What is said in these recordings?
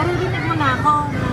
Maririnig mo na ako. na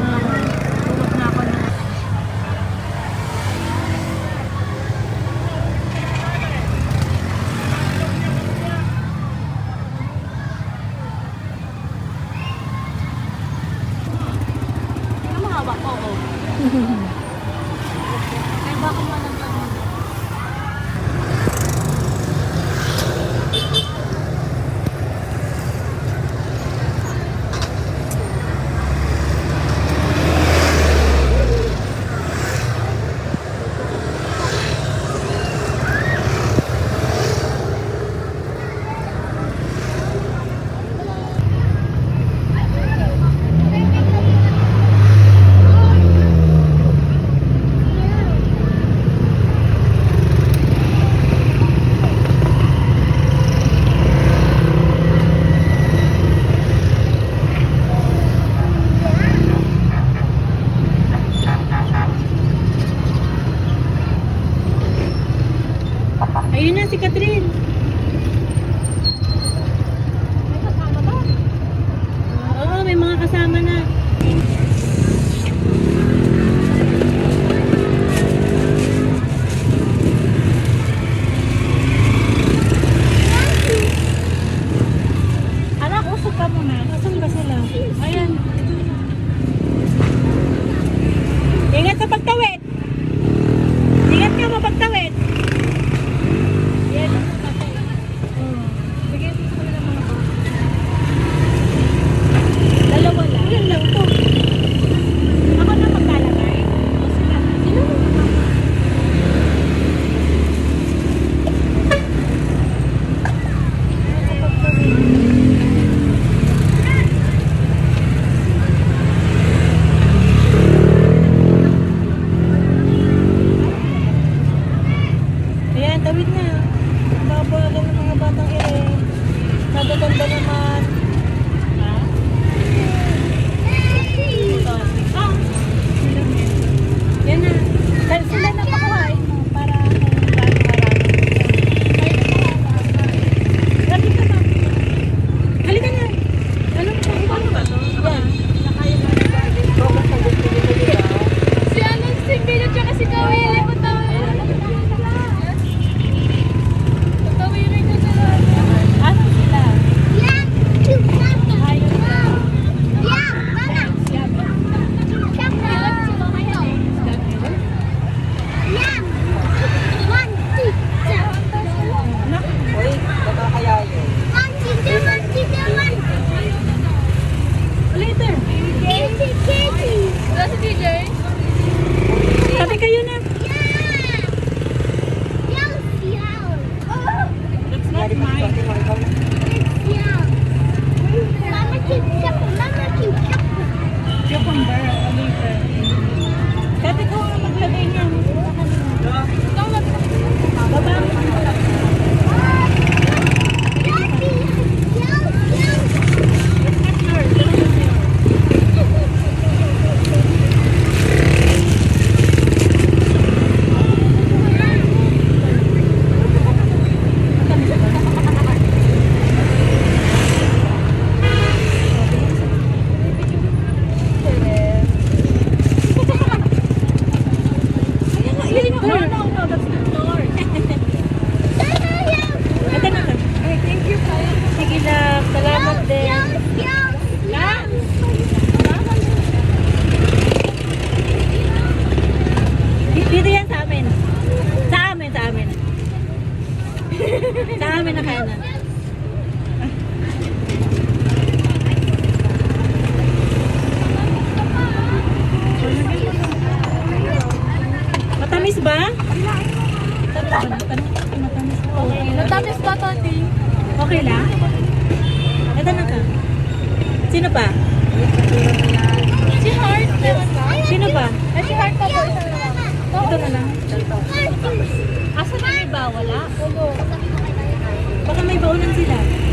sila.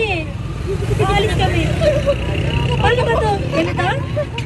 kami eh. Aalis kami. Paano ba to? Ganito?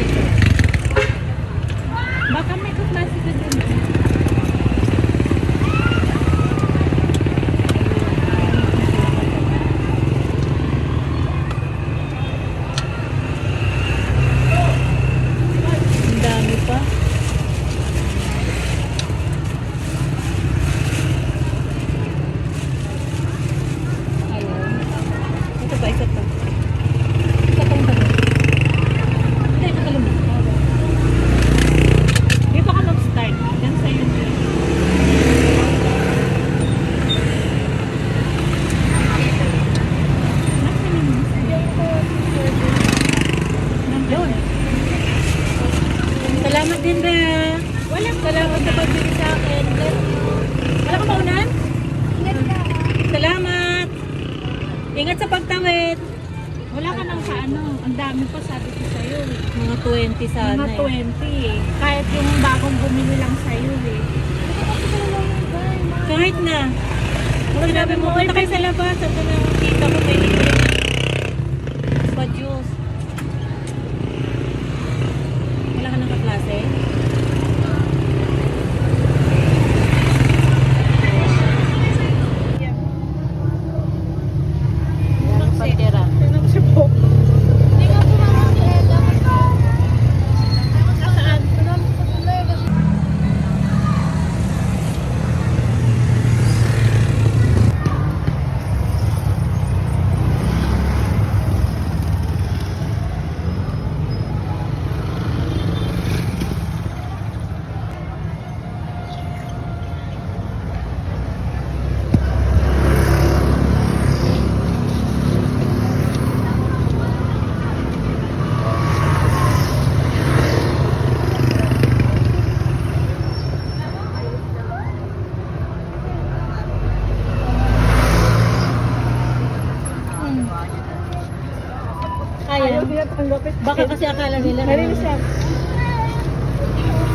Hindi pwede siya. Baka may kaklase ka dun. Ang dami pa. Ayun. Ito pa, isa pa. Isa pang dami. Hindi, ito ka lumit. Dito ka mag-start. Yan sa'yo. Nasaan yung Nandun. Salamat din, Be. Walang salamat sa pagbili sa akin. Wala ka maunan? Salamat. Sa pagtawid. Wala ka nang kaano. Ang dami pa sabi ko sa'yo. Mga 20 sana. Mga 20 eh. Kahit yung bagong bumili lang sa'yo eh. Kahit na. Kung sinabi mo, punta kayo sa labas. At na tita ko may libre. Pa juice. Wala ka nang kaklase? Walang patira. Hindi nga sumama si Ella. Saan? Sumama sa tuloy. Ayaw. Baka kasi akala nila. Narinig siya.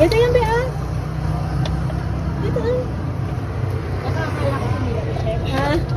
Ito yan, Be, ah. Ito, ah. Baka akala ko nila, chef. Ha?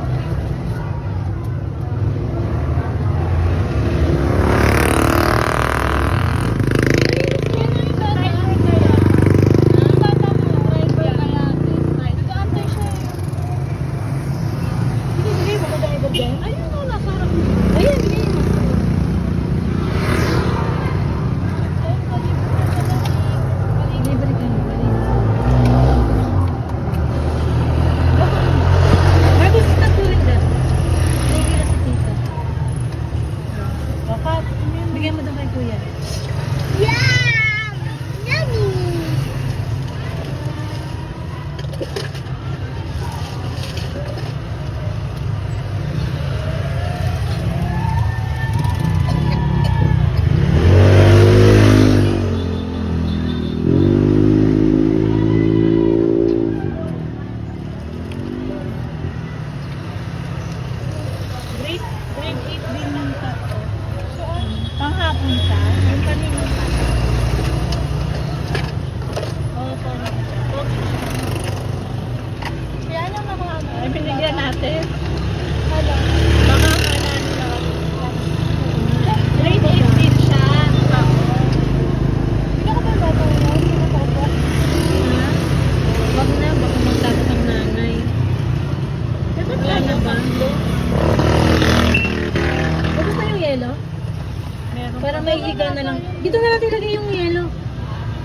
Para may higa na lang. Dito na lang talaga yung yellow.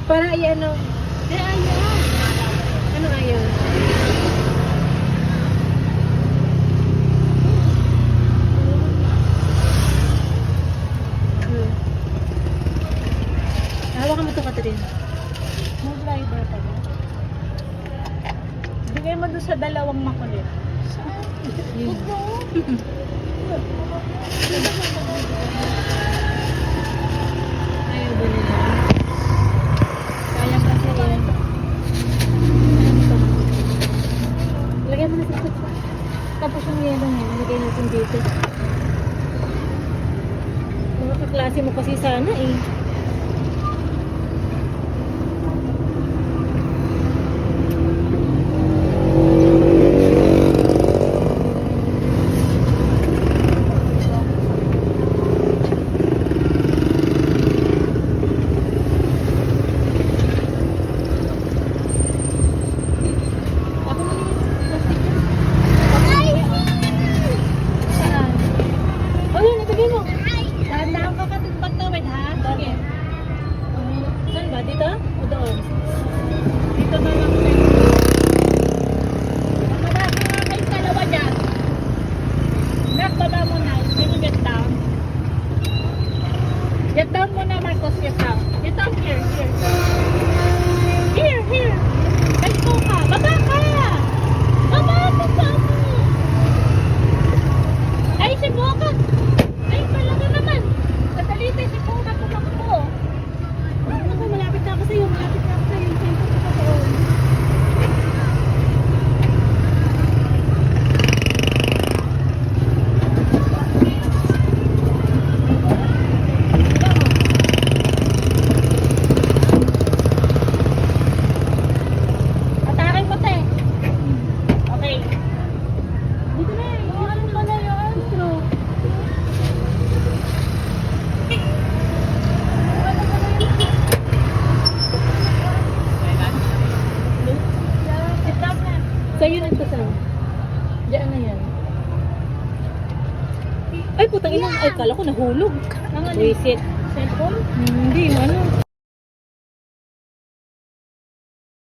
Para i-ano. Eh, ayaw. Ano ayaw? Hmm. Hawakan mo ito, Katrina. Mulay ba pa ba? Bigay mo doon sa dalawang makulit. Saan? Ito. kasi mo kasi sana eh. Dito? O doon? Dito na nahulog. Ang ano? Wisit. Cellphone? Hmm, hindi, ano?